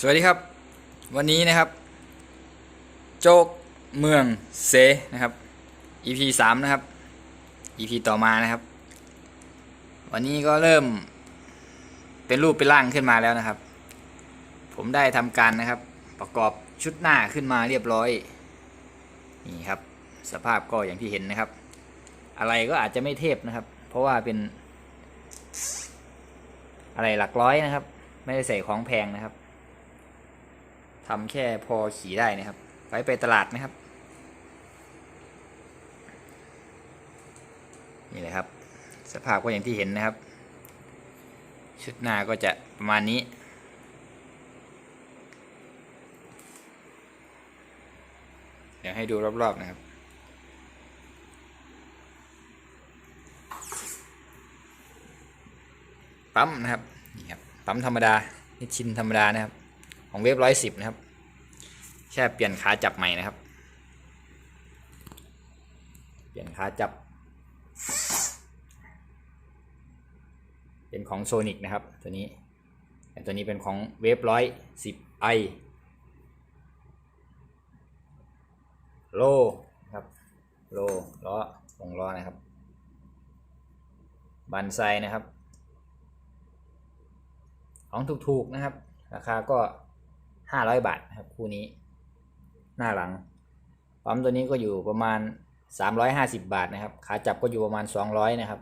สวัสดีครับ วันนี้นะครับ โจกเมืองเซนะครับ EP สามนะครับ EP ต่อมานะครับ วันนี้ก็เริ่มเป็นรูปเป็นร่างขึ้นมาแล้วนะครับ ผมได้ทำการนะครับ ประกอบชุดหน้าขึ้นมาเรียบร้อย นี่ครับ สภาพก็อย่างที่เห็นนะครับ อะไรก็อาจจะไม่เทพนะครับ เพราะว่าเป็น อะไรหลักร้อยนะครับ ไม่ได้ใส่ของแพงนะครับ ทำแค่พอขี่ได้นะครับ ไว้ไปตลาดนะครับ นี่แหละครับ สภาพก็อย่างที่เห็นนะครับ ชุดหน้าก็จะประมาณนี้ เดี๋ยวให้ดูรอบๆนะครับปั๊มนะครับนี่ครับปั๊มธรรมดานิชชินธรรมดานะครับ ของเวฟร้อยสิบนะครับ แค่เปลี่ยนขาจับใหม่นะครับ เปลี่ยนขาจับ เป็นของโซนิกนะครับ ตัวนี้แต่ตัวนี้เป็นของเวฟร้อยสิบไอโลครับโลล้อวงล้อนะครับ บันไซนะครับ ของถูกๆนะครับ ราคาก็ ห้าร้อยบาทนะครับคู่นี้ หน้าหลัง ปั๊มตัวนี้ก็อยู่ประมาณสามร้อยห้าสิบาทนะครับ ขาจับก็อยู่ประมาณสองร้อยนะครับ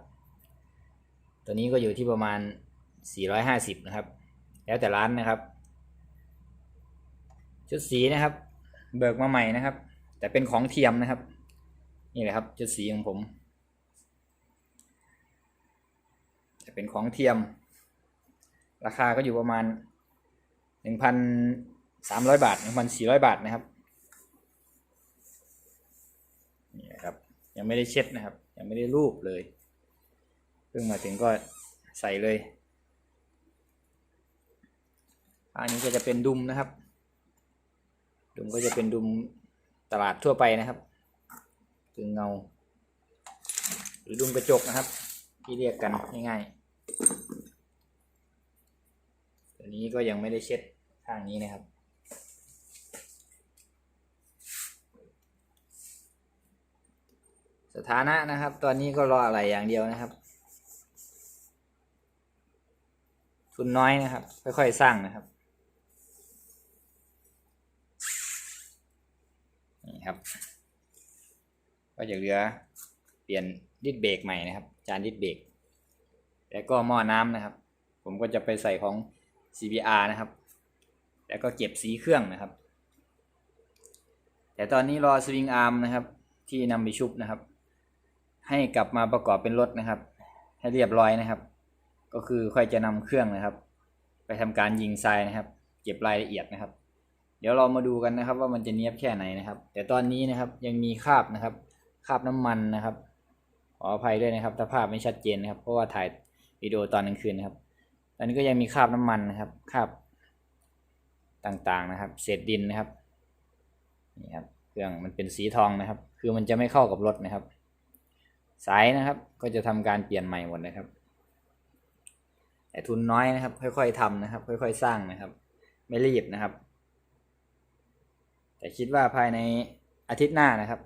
ตัวนี้ก็อยู่ที่ประมาณสี่ร้อยห้าสิบนะครับ แล้วแต่ร้านนะครับ ชุดสีนะครับ เบิกมาใหม่นะครับ แต่เป็นของเทียมนะครับ นี่แหละครับชุดสีของผมจะเป็นของเทียม ราคาก็อยู่ประมาณหนึ่งพัน สามร้อยบาทหนึ่งพันสี่ร้อยบาทนะครับนี่ครับ ยังไม่ได้เช็ดนะครับ ยังไม่ได้รูปเลยเพิ่งมาถึงก็ใส่เลย อันนี้ก็จะเป็นดุมนะครับ ดุมก็จะเป็นดุมตลาดทั่วไปนะครับถึงเงา หรือดุมกระจกนะครับ ที่เรียกกันง่ายๆตัวนี้ก็ยังไม่ได้เช็ดข้างนี้นะครับ สถานะนะครับ ตอนนี้ก็รออะไรอย่างเดียวนะครับ ทุนน้อยนะครับ ค่อยๆสร้างนะครับนี่ครับ ก็จะเหลือเปลี่ยนดิสเบรกใหม่นะครับ จานดิสเบรกแล้วก็หม้อน้ำนะครับ ผมก็จะไปใส่ของ CBR นะครับ แล้วก็เก็บสีเครื่องนะครับ แต่ตอนนี้รอสวิงอาร์มนะครับ ที่นำไปชุบนะครับ ให้กลับมาประกอบเป็นรถนะครับ ให้เรียบร้อยนะครับ ก็คือค่อยจะนำเครื่องนะครับ ไปทำการยิงทรายนะครับ เก็บรายละเอียดนะครับ เดี๋ยวเรามาดูกันนะครับ ว่ามันจะเนียบแค่ไหนนะครับ แต่ตอนนี้นะครับยังมีคราบนะครับคราบน้ำมันนะครับขออภัยด้วยนะครับถ้าภาพไม่ชัดเจนนะครับ เพราะว่าถ่ายวิดีโอตอนกลางคืนนะครับ ตอนนี้ก็ยังมีคราบน้ำมันนะครับคราบต่างๆนะครับ เศษดินนะครับนี่ครับเครื่องมันเป็นสีทองนะครับ คือมันจะไม่เข้ากับรถนะครับ สายนะครับ ก็จะทำการเปลี่ยนใหม่หมดนะครับ แต่ทุนน้อยนะครับ ค่อย ๆทำนะครับ ค่อย ๆ สร้างนะครับ ไม่รีบนะครับ แต่คิดว่าภายในอาทิตย์หน้านะครับ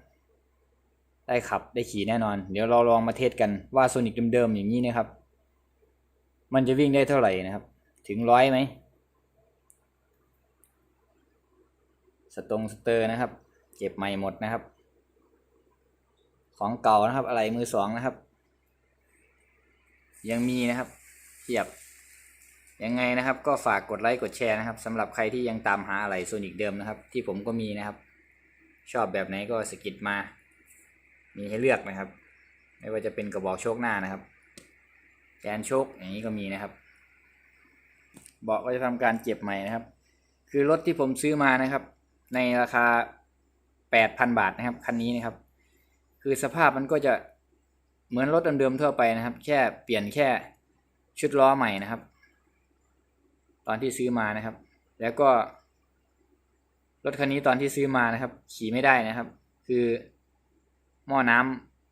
ได้ขับได้ขี่แน่นอน เดี๋ยวเราลองมาเทสกันว่าโซนิกเดิมๆอย่างนี้นะครับ มันจะวิ่งได้เท่าไหร่นะครับ ถึงร้อยไหมสตรงสเตอร์นะครับ เก็บใหม่หมดนะครับ ของเก่านะครับ อะไรมือสองนะครับ ยังมีนะครับเทียบยังไงนะครับ ก็ฝากกดไลค์กดแชร์นะครับสำหรับใครที่ยังตามหาอะไรโซนิกเดิมนะครับ ที่ผมก็มีนะครับ ชอบแบบไหนก็สกิดมา มีให้เลือกนะครับ ไม่ว่าจะเป็นกระบอกโชคหน้านะครับแกนโชคอย่างนี้ก็มีนะครับ เบาะก็จะทำการเก็บใหม่นะครับ คือรถที่ผมซื้อมานะครับ ในราคา 8,000 บาทนะครับคันนี้นะครับ คือสภาพมันก็จะเหมือนรถเดิมๆทั่วไปนะครับ แค่เปลี่ยนแค่ชุดล้อใหม่นะครับ ตอนที่ซื้อมานะครับ แล้วก็ รถคันนี้ตอนที่ซื้อมานะครับ ขี่ไม่ได้นะครับ คือหม้อน้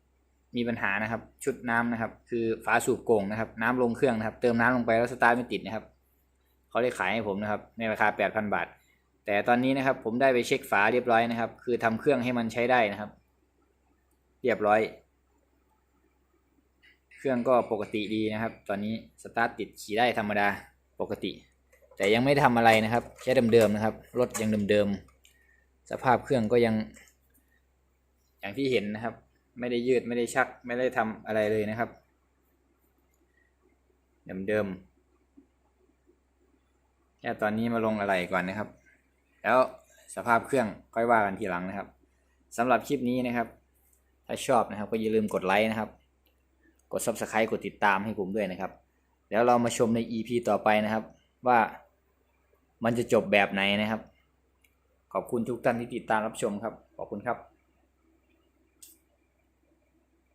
ำมีปัญหานะครับ ชุดน้ำนะครับ คือฝาสูบโก่งนะครับ น้ำลงเครื่องนะครับ เติมน้ำลงไปแล้วสตาร์ทไม่ติดนะครับเขาได้ขายให้ผมนะครับ ในราคา 8,000 บาท แต่ตอนนี้นะครับ ผมได้ไปเช็คฝาเรียบร้อยนะครับ คือทำเครื่องให้มันใช้ได้นะครับ เรียบร้อย เครื่องก็ปกติดีนะครับ ตอนนี้สตาร์ทติดขี่ได้ธรรมดาปกติ แต่ยังไม่ได้ทำอะไรนะครับ แค่เดิมๆนะครับ รถยังเดิมๆ สภาพเครื่องก็ยัง อย่างที่เห็นนะครับ ไม่ได้ยืดไม่ได้ชัก ไม่ได้ทำอะไรเลยนะครับเดิมๆแค่ตอนนี้มาลงอะไรก่อนนะครับ แล้วสภาพเครื่องค่อยว่ากันทีหลังนะครับสำหรับคลิปนี้นะครับ ถ้าชอบนะครับก็อย่าลืมกดไลค์นะครับ กด subscribe กดติดตามให้ผมด้วยนะครับ แล้วเรามาชมใน EP ต่อไปนะครับ ว่ามันจะจบแบบไหนนะครับ ขอบคุณทุกท่านที่ติดตามรับชมครับ ขอบคุณครับ